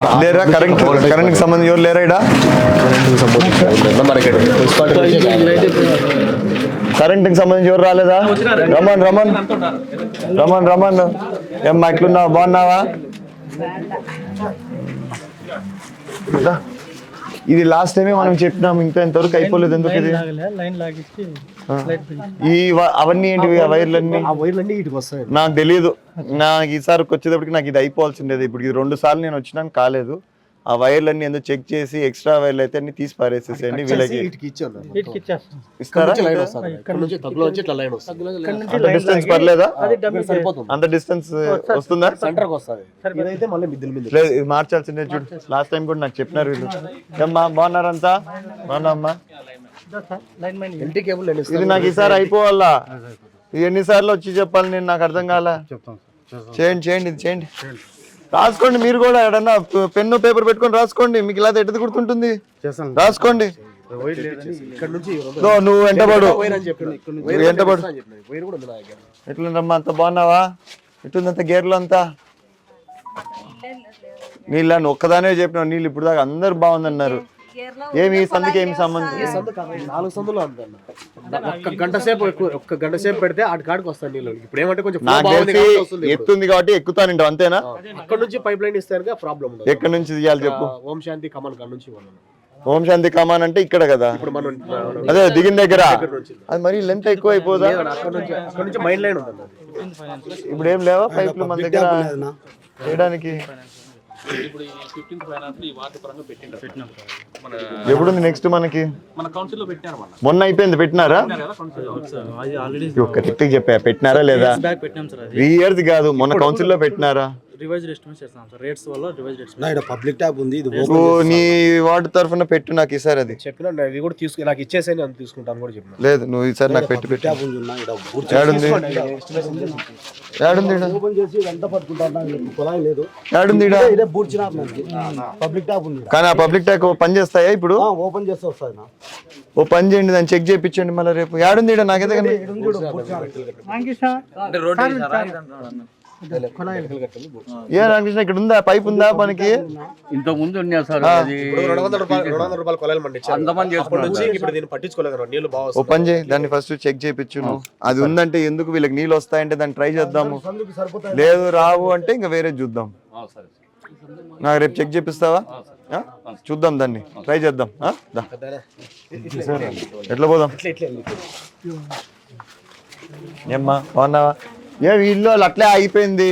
లేరా? Current current సంబంధించి ఎవరు లేరా ఇడా కరెంట్కి సంబంధించి ఎవరు రాలేదా? రమన్ రమన్. రమన్ రమన్. ఏం మా ఎట్లున్నావు బాగున్నావా. ఇది లాస్ట్ టైమే మనం చెప్పినాం ఇంకా ఇంతవరకు అయిపోలేదు ఎందుకు ఇది? లైన్ ఈ వ- అవన్నీ ఏంటివి ఆ వైర్లన్నీ? ఆ వైర్లన్నీ ఇటుకు వస్తాయి. నాకు తెలియదు నాకు ఈసారి వచ్చేటప్పటికి నాకు ఇది అయిపోవాల్సిండేది ఇప్పుడు ఇది రెండు సార్లు నేను వచ్చినాను కాలేదు. ఆ వైర్లన్నీ ఎందుకు చెక్ చేసి ఎక్స్ట్రా వైర్లు అయితే అన్ని తీసి పారేసేసేయండి వీళ్ళకి. ఇస్తారా డిస్టెన్స్ పర్లేదా అది డబ్బు సరిపోతుంది. అంత డిస్టెన్స్ వస్తుందా? లేదు ఇది మార్చాల్సిందే చూడు. లాస్ట్ టైం కూడా నాకు చెప్పినారు వీళ్ళు. ఏమ్మా బాగున్నారంతా? బాగున్నామ్మా లైన్ మైన్ ఎల్టీ కేబుల్ నేను ఇది నాకు ఈసారి అయిపోవాలా? ఇది ఎన్నిసార్లు వచ్చి చెప్పాలి నేను? నాకు అర్థం కాల? చేయండి చేయండి ఇది చేయండి. రాసుకోండి మీరు కూడా ఎడన్నా పెన్ను పేపర్ పెట్టుకొని రాసుకోండి. మీకు ఇలా ఎటు గుర్తుంటుంది? రాసుకోండి. ఇక్కడ నుంచి దో, నువ్వు వెంటబడు వెంటబడు ఎట్లుందమ్మా అంత బాగున్నావా? ఎట్లుంది అంత గేర్లు అంతా? నీళ్ళ నువ్వు ఒక్కదానే చెప్పినావు నీళ్ళు ఇప్పుడు దాకా అందరు బాగుందన్నారు. ఏమి ఈ సందుకి ఏమి సంబంధం? సందు కాదు, నాలుగు సందులు అంత ఒక్క గంట సేపు ఎక్కువ ఒక్క గంట సేపు పెడితే ఆడి కాడికి వస్తాను నీళ్ళు. ఇప్పుడు ఏమంటే కొంచెం flow నాకు బాగుంది తెలిసి కాబట్టి వస్తుంది ఇప్పుడు. ఎత్తుంది కాబట్టి ఎక్కుతాను అంతేనా? అక్కడ నుంచి పైప్ లైన్ ఇస్తే ప్రాబ్లం ఉండదు. ఎక్కడి నుంచి తీయాలి చెప్పు? ఆ, ఓం శాంతి కమాన్ కాడ నుంచి ఓం శాంతి కమాన్ అంటే ఇక్కడ కదా? ఇప్పుడు మనం అదే దిగిన దగ్గర. అది మరి లెంత్ ఎక్కువ అయిపోదా? అక్కడ నుంచి అక్కడ నుంచి మైన్ లైన్. ఇప్పుడు ఏం లేవా పైపులు మన దగ్గర? చేయడానికి ఇప్పుడు ఈ ఫిఫ్టీన్త్ ఫైనాన్స్ ఈ వాటి పరంగా పెట్టిండ్రు. మన ఎప్పుడుంది నెక్స్ట్ మనకి? మొన్న. అయిపోయింది పెట్టినారా? కదా కౌన్సిల్ అది ఆల్రెడీ ఒక కరెక్ట్ చెప్పా పెట్టినారా లేదా? బ్యాక్ పెట్టినాం సార్ అది. త్రీ ఇయర్స్ కాదు మొన్న కౌన్సిల్లో పెట్టినారా? రివైజ్ ఎస్టిమేట్ చేస్తాం సార్. రేట్స్ వల్ల రివైజ్ ఎస్టిమేట్ ఇక్కడ పబ్లిక్ ట్యాప్ ఉంది ఇది నువ్వు నీ వార్డు తరఫున పెట్టు నాకు ఈసారి అది. చెప్పినా ఇది కూడా తీసుకు నాకు ఇచ్చేసే నేను తీసుకుంటాను కూడా చెప్పిన. లేదు నువ్వు ఈసారి నాకు పెట్టి పెట్టు. ట్యాప్ ఉంది ఉన్నా ఇక్కడ పూర్తి ఏడుంది? ఏడుంది? ఈడ? ఓపెన్ చేసి ఇదంతా పట్టుకుంటారు లేదు. ఏడుంది ఈడ? ఇదే పబ్లిక్ ట్యాప్ ఉంది ఈడ. కానీ ఆ పబ్లిక్ ట్యాక్ పని చేస్తాయా ఇప్పుడు? ఆ, ఓపెన్ చేస్తే వస్తుంది నా. ఓ పని చేయండి దాన్ని చెక్ చేయించండి మళ్ళీ రేపు. ఏడుంది ఈడ? నాకైతే కనిపి- ఏ రామకృష్ణ ఇక్కడ ఉందా? పైప్ ఉందా మనకి? ఇంత ముందు ఉన్నా సార్ ఆ. అది ఇప్పుడు రెండు వందల రూపాయలు రెండు వందల రూపాయలు కొలాయిలు మండి ఇచ్చారు. అంతమంది అప్పటి నుంచి ఇప్పుడు దీన్ని పట్టించుకోలేదు అన్నమాట. నీళ్ళు బాగా ఓ పని చేయి దాన్ని ఫస్ట్ చెక్ చేయించు అది ఉందంటే ఎందుకు వీళ్ళకి నీళ్ళు వస్తాయంటే దాన్ని ట్రై చేద్దాము. లేదు రావు అంటే ఇంకా వేరే చూద్దాం. నాకు రేపు చెక్ చేపిస్తావా? చూద్దాం దాన్ని ట్రై చేద్దాం. ఎట్లా పోదాం? ఏమ్మా బాగున్నావా? ఏ వీళ్ళు అట్లే ఆగిపోయింది.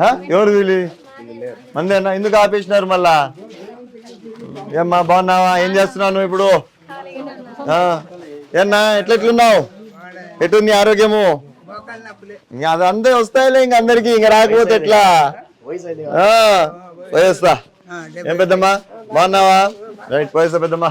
ఆ? ఎవరు వీళ్ళు? మందేనా? ఎందుకు ఆపేసినారు మళ్ళా? ఏమ్మా బాగున్నావా? ఏం చేస్తున్నావు నువ్వు ఇప్పుడు? ఆ, ఏన్నా ఎట్లా ఎట్లున్నావు? ఎటుంది ఆరోగ్యము? అది అదంతా వస్తాయిలే ఇంక అందరికి ఇంక రాకపోతే ఎట్లా? ఆ, పోయేస్తా. ఏం పెద్దమ్మా? బాగున్నావా? రైట్ పోయేస్తా పెద్దమ్మా.